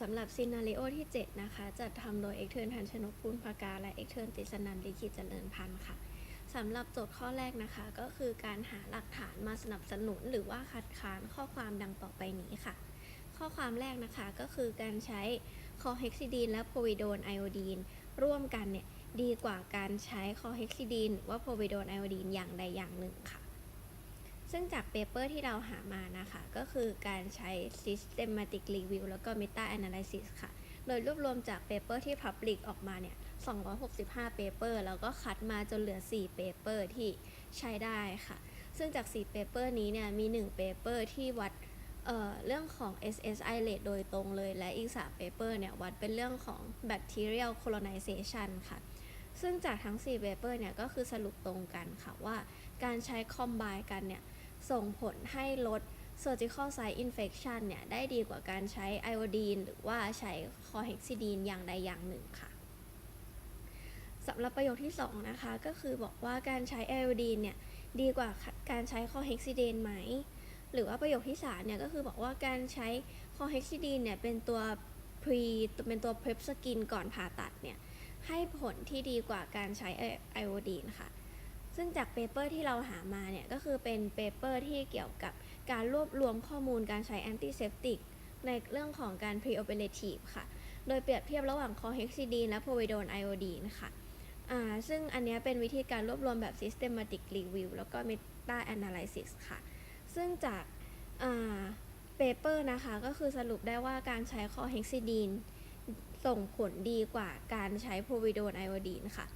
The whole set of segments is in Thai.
สำหรับซีนารีโอที่ 7 นะคะ จัดทำโดยเอกเทิร์นทันชนกพูนพากา และเอกเทิร์นติสนันลิขิตเจริญพันธ์ค่ะสำหรับโจทย์ข้อแรกนะคะก็คือการหาหลักฐานมาสนับสนุนหรือว่าคัดค้านข้อความดังต่อไปนี้ค่ะ ข้อความแรกนะคะก็คือการใช้คอเฮกซิดีนและโพวิโดนไอโอดีนร่วมกันเนี่ยดีกว่าการใช้คอเฮกซิดีนว่าโพวิโดนไอโอดีนอย่างใดอย่างหนึ่งค่ะ ซึ่งจากเปเปอร์ที่เราหามานะคะ ก็คือการใช้ systematic review แล้วก็ meta analysis ค่ะ โดยรวบรวมจากเปเปอร์ที่ public ออกมาเนี่ย 265 เปเปอร์แล้วก็คัดมาจนเหลือ 4 เปเปอร์ที่ใช้ได้ค่ะ ซึ่งจาก 4 เปเปอร์นี้เนี่ย มี 1 เปเปอร์ที่วัดเเรื่องของ SSI rate โดยตรงเลย และอีก 3 เปเปอร์เนี่ย วัดเป็นเรื่องของ bacterial colonization ค่ะซึ่งจากทั้ง4เปเปอร์เนี่ยก็คือสรุปตรงกันค่ะว่าการใช้ combine กันเนี่ย ส่งผลให้ลด surgical site infection เนี่ย ได้ดีกว่าการใช้ไอโอดีนหรือว่าใช้คอเฮกซิดีนอย่างใดอย่างหนึ่งค่ะสำหรับประโยคที่ 2 นะคะ ก็คือบอกว่าการใช้ไอโอดีนเนี่ย ดีกว่าการใช้คอเฮกซิดีนไหม หรือว่าประโยคที่ 3 เนี่ย ก็คือบอกว่าการใช้คอเฮกซิดีนเนี่ย เป็นตัว pre เป็นตัว prep skin ก่อนผ่าตัดเนี่ย ให้ผลที่ดีกว่าการใช้ไอโอดีนค่ะ ซึ่งจากเปเปอร์ที่เราหามาเนี่ยก็คือเป็นเปเปอร์ที่เกี่ยวกับการรวบรวมข้อมูลการใช้แอนติเซปติกในเรื่องของการ pre-operative ค่ะ โดยเปรียบเทียบระหว่างคอเฮกซิดีนและโพวิโดนไอโอดีนค่ะอ่าซึ่งอันนี้เป็นวิธีการรวบรวมแบบ systematic review แล้วก็ meta analysis ค่ะ ซึ่งจากอ่าเปเปอร์นะคะ ก็คือสรุปได้ว่าการใช้คอเฮกซิดีนส่งผลดีกว่าการใช้โพวิโดนไอโอดีนค่ะ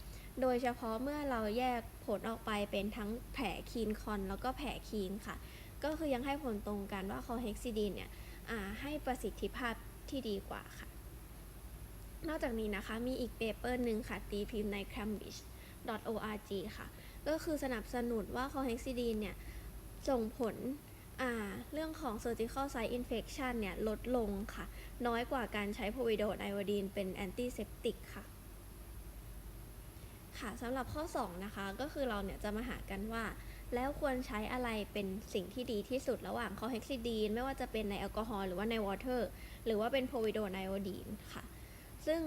โดยเฉพาะเมื่อเราแยกผลออกไปเป็นทั้งแผลคีนคอนแล้วก็แผลคีนค่ะ ก็คือยังให้ผลตรงกันว่าคอเฮกซิดีนเนี่ยให้ประสิทธิภาพที่ดีกว่าค่ะ นอกจากนี้นะคะมีอีกเปเปอร์หนึ่งค่ะ ตีพิมพ์ใน cambridge.org ค่ะ ก็คือสนับสนุนว่าคอเฮกซิดีนเนี่ยส่งผลเรื่องของ surgical site infection เนี่ยลดลงค่ะ น้อยกว่าการใช้โพวิโดไอโอดีนเป็นแอนติเซปติกค่ะ ค่ะสำหรับข้อ 2 นะคะ ก็คือเราเนี่ยจะมาหากันว่า แล้วควรใช้อะไรเป็นสิ่งที่ดีที่สุดระหว่างคอเฮกซิดีน ไม่ว่าจะเป็นในแอลกอฮอล์หรือว่าในวอเตอร์ หรือว่าเป็นโพวิโดไอโอดีนค่ะ ซึ่ง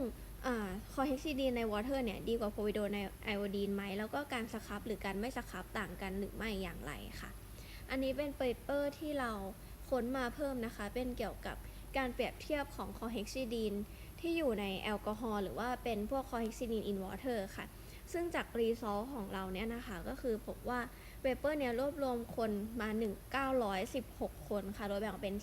คอเฮกซิดีนในวอเตอร์เนี่ยดีกว่าโพวิโดนไอโอดีนไหม แล้วก็การสครับหรือการไม่สครับต่างกันหรือไม่อย่างไรค่ะ อันนี้เป็นเปเปอร์ที่เราค้นมาเพิ่มนะคะ เป็นเกี่ยวกับการเปรียบเทียบของคอเฮกซิดีนที่อยู่ในแอลกอฮอล์หรือว่าเป็นพวกคอเฮกซิดีนอินวอเตอร์ค่ะ ซึ่งจากรีซอสของเราเนี่ยนะคะก็คือพบว่าเปเปอร์เนี่ยรวบรวมคนมา 1916 คนค่ะ โดยแบ่งเป็น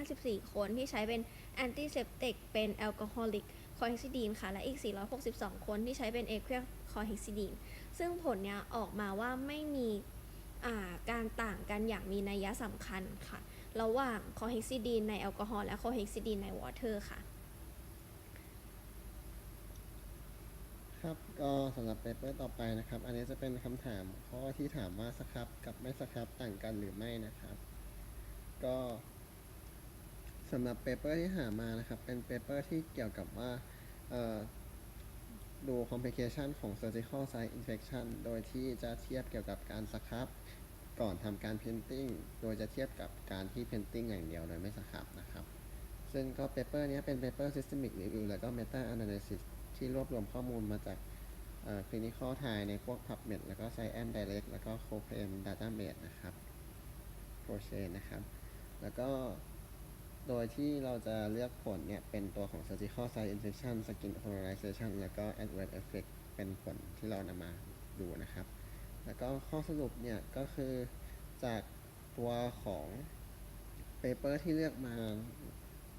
454 คนที่ใช้เป็นแอนติเซปติกเป็นแอลกอฮอลิกคอเฮกซิดีนค่ะ และอีก 462 คนที่ใช้เป็นเอควคอเฮกซิดีนซึ่งผลเนี่ยออกมาว่าไม่มีการต่างกันอย่างมีนัยสำคัญค่ะ ระหว่างคอเฮกซิดีนในแอลกอฮอล์และคอเฮกซิดีนในวอเตอร์ค่ะ ครับก็สำหรับเปเปอร์ต่อไปนะครับ อันนี้จะเป็นคำถามข้อที่ถามว่าสครับกับไม่สครับต่างกันหรือไม่นะครับ ก็สำหรับเปเปอร์ที่หามานะครับ เป็นเปเปอร์ที่เกี่ยวกับว่าดู complication ของ surgical site infection โดยที่จะเทียบเกี่ยวกับการสครับก่อนทำการ painting โดยจะเทียบกับการที่ painting อย่างเดียวโดยไม่สครับนะครับ ซึ่งก็เปเปอร์นี้เป็นเปเปอร์ systemic review แล้วก็ meta analysis ที่รวบรวมข้อมูลมาจากเอ่อ clinical trial ในพวก PubMed แล้วก็ Science Direct แล้วก็ Cochrane Database นะครับ Prochain นะครับ แล้วก็โดยที่เราจะเลือกผลเนี่ย เป็นตัวของ surgical site infection skin colonization แล้วก็ adverse effect เป็นผลที่เรานำมาดูนะครับ แล้วก็ข้อสรุปเนี่ย ก็คือจากตัวของเปเปอร์ที่เลือกมา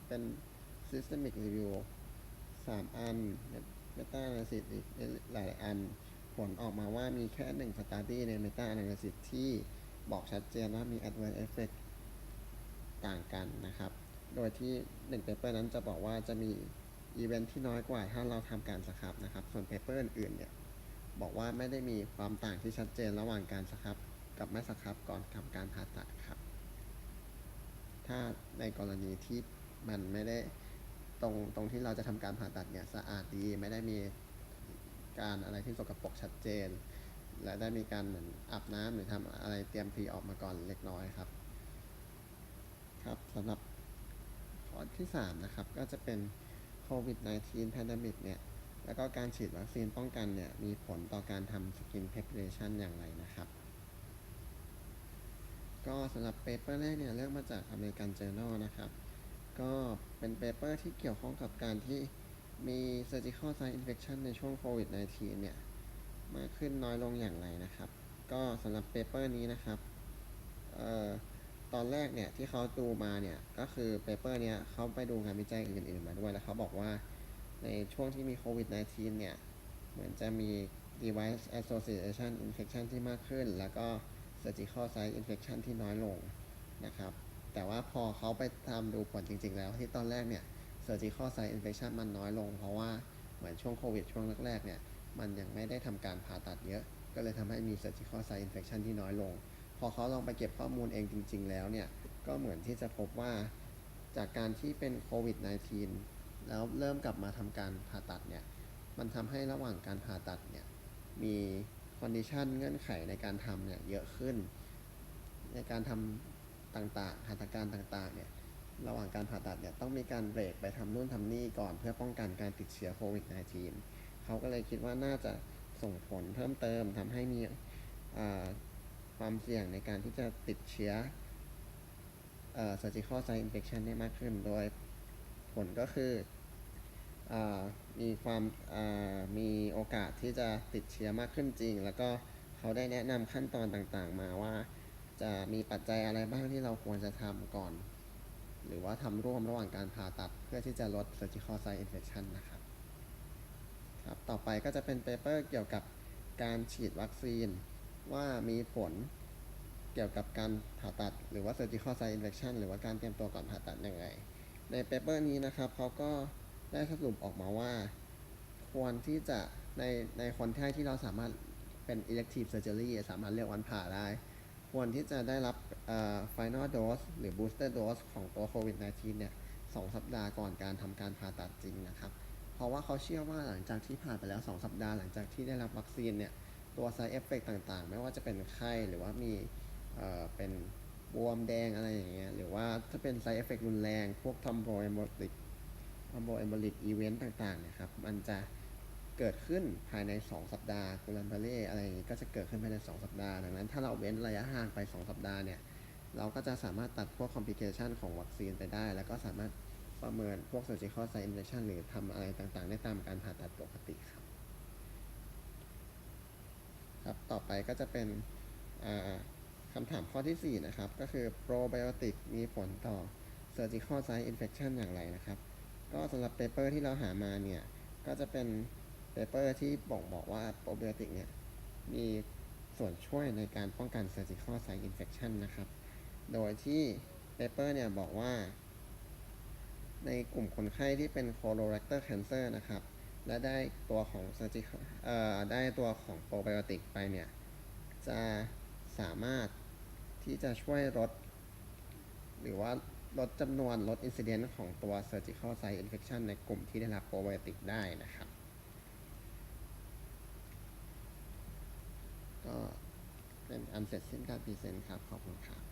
เป็น systemic review สามอันเมตา a าลิซิสอีกหลายอัน ผลออกมาว่ามีแค่หนึ่งสตาร์ดี้ในเมตา a าลิซิสที่บอกชัดเจนว่ามี adverse effect ต่างกันนะครับ โดยที่หนึ่งเปเปอร์นั้นจะบอกว่าจะมีอีเวนท์ที่น้อยกว่าถ้าเราทำการสครับนะครับ ส่วนเปเปอร์อื่นๆเนี่ยบอกว่าไม่ได้มีความต่างที่ชัดเจนระหว่างการสครับ กับไม่สครับก่อนทำการผ่าตัดครับ ถ้าในกรณีที่มันไม่ได้ ตรงตรงที่เราจะทำการผ่าตัดเนี่ยสะอาดดีไม่ได้มีการอะไรที่สกปรกชัดเจน และได้มีการเหมือนอาบน้ำหรือทำอะไรเตรียมพรีออกมาก่อนเล็กน้อยครับ ครับสำหรับขออที่3นะครับก็จะเป็นโควิด -19 pandemic เนี่ยแล้วก็การฉีดวัคซีนป้องกันเนี่ยมีผลต่อการทำ skin preparation อย่างไรนะครับ ก็สำหรับเปเปอร์แรกเนี่ยเลือกมาจาก American Journal นะครับ ก็เป็นเปเปอร์ที่เกี่ยวข้องกับการที่มี surgical site infection ในช่วงโควิด -19 เนี่ย มากขึ้นน้อยลงอย่างไรนะครับ ก็สำหรับเปเปอร์นี้นะครับเอ่อตอนแรกเนี่ยที่เขาดูมาเนี่ยก็คือเปเปอร์เนี้ยเขาไปดูงานวิจัยอื่นๆมาด้วย แล้วเขาบอกว่าในช่วงที่มีโควิด -19 เนี่ย เหมือนจะมี device association infection ที่มากขึ้น แล้วก็ surgical site infection ที่น้อยลงนะครับ แต่ว่าพอเขาไปทำดูผลจริง ๆ แล้วที่ตอนแรกเนี่ย surgical site infection มันน้อยลง เพราะว่าเหมือนช่วงโควิดช่วงแรกๆเนี่ยมันยังไม่ได้ทำการผ่าตัดเยอะ ก็เลยทำให้มี surgical site infection ที่น้อยลง พอเขาลองไปเก็บข้อมูลเองจริง ๆ แล้วเนี่ยก็เหมือนที่จะพบว่าจากการที่เป็นโควิด -19 แล้วเริ่มกลับมาทำการผ่าตัดเนี่ยมันทำให้ระหว่างการผ่าตัดเนี่ยมีคอนดิชันเงื่อนไขในการทำเนี่ยเยอะขึ้น ในการทำ ต่างๆหัตถการต่างๆเนี่ยระหว่างการผ่าตัดเนี่ยต้องมีการเบรกไปทำนู่นทำนี่ก่อนเพื่อป้องกันการติดเชื้อโควิด -19 เขาก็เลยคิดว่าน่าจะส่งผลเพิ่มเติมทำให้มีความเสี่ยงในการที่จะติดเชื้อเอ่อ surgical site infection ได้มากขึ้น โดยผลก็คืออมีความมีโอกาสที่จะติดเชื้อมากขึ้นจริง แล้วก็เขาได้แนะนำขั้นตอนต่างๆ มาว่า จะมีปัจจัยอะไรบ้างที่เราควรจะทำก่อน หรือว่าทำร่วมระหว่างการผ่าตัดเพื่อที่จะลด surgical site infection นะครับครับ ต่อไปก็จะเป็นเปเปอร์เกี่ยวกับการฉีดวัคซีน ว่ามีผลเกี่ยวกับการผ่าตัด หรือว่า surgical site infection หรือว่าการเตรียมตัวก่อนผ่าตัดยังไง ในเปเปอร์นี้นะครับเขาก็ได้สรุปออกมาว่า ควรที่จะในในคนไข้ที่เราสามารถเป็น elective surgery สามารถเลือกวันผ่าได้ ควรที่จะได้รับเอ่อ final dose หรือ booster dose ของตัวโควิด -19 เนี่ยสองสัปดาห์ก่อนการทำการผ่าตัดจริงนะครับ เพราะว่าเขาเชื่อว่าหลังจากที่ผ่านไปแล้ว 2 สัปดาห์หลังจากที่ได้รับวัคซีนเนี่ยตัว side effect ต่างๆ ไม่ว่าจะเป็นไข้หรือว่ามีเอ่อเป็นบวมแดงอะไรอย่างเงี้ยหรือว่าถ้าเป็น side effect รุนแรง พวก thromboembolic thromboembolic event ต่างๆนะครับมันจะ เกิดขึ้นภายใน 2 สัปดาห์กูลันเบเล่อะไรอย่างงี้ก็จะเกิดขึ้นภายใน 2 สัปดาห์ ดังนั้นถ้าเราเว้นระยะห่างไป 2 สัปดาห์เนี่ยเราก็จะสามารถตัดพวก complication ของวัคซีนไปได้ แล้วก็สามารถประเมินพวก surgical site infection หรือทำอะไรต่างๆ ได้ตามการผ่าตัดปกติครับ ครับ ต่อไปก็จะเป็นคำถามข้อทีสี่4 นะครับ ก็คือ probiotic มีผลต่อ surgical site infection อย่างไรนะครับ ก็สำหรับเปเปอร์ที่เราหามาเนี่ย ก็จะเป็น เปเปอร์ที่บอกบอกว่า probiotic เนี่ยมีส่วนช่วยในการป้องกัน surgical site infection นะครับ โดยที่เปเปอร์เนี่ยบอกว่า ในกลุ่มคนไข้ที่เป็น colorectal cancer นะครับ และได้ตัวของ surgical เอ่อได้ตัวของ probiotic ไปเนี่ย จะสามารถที่จะช่วยลดหรือว่าลดจำนวนลด incidence ของตัว surgical site infection ในกลุ่มที่ได้รับ probiotic ได้นะครับ ก็เป็นอันเสร็จสิ้นการพรีเซนต์ครับ ขอบคุณครับ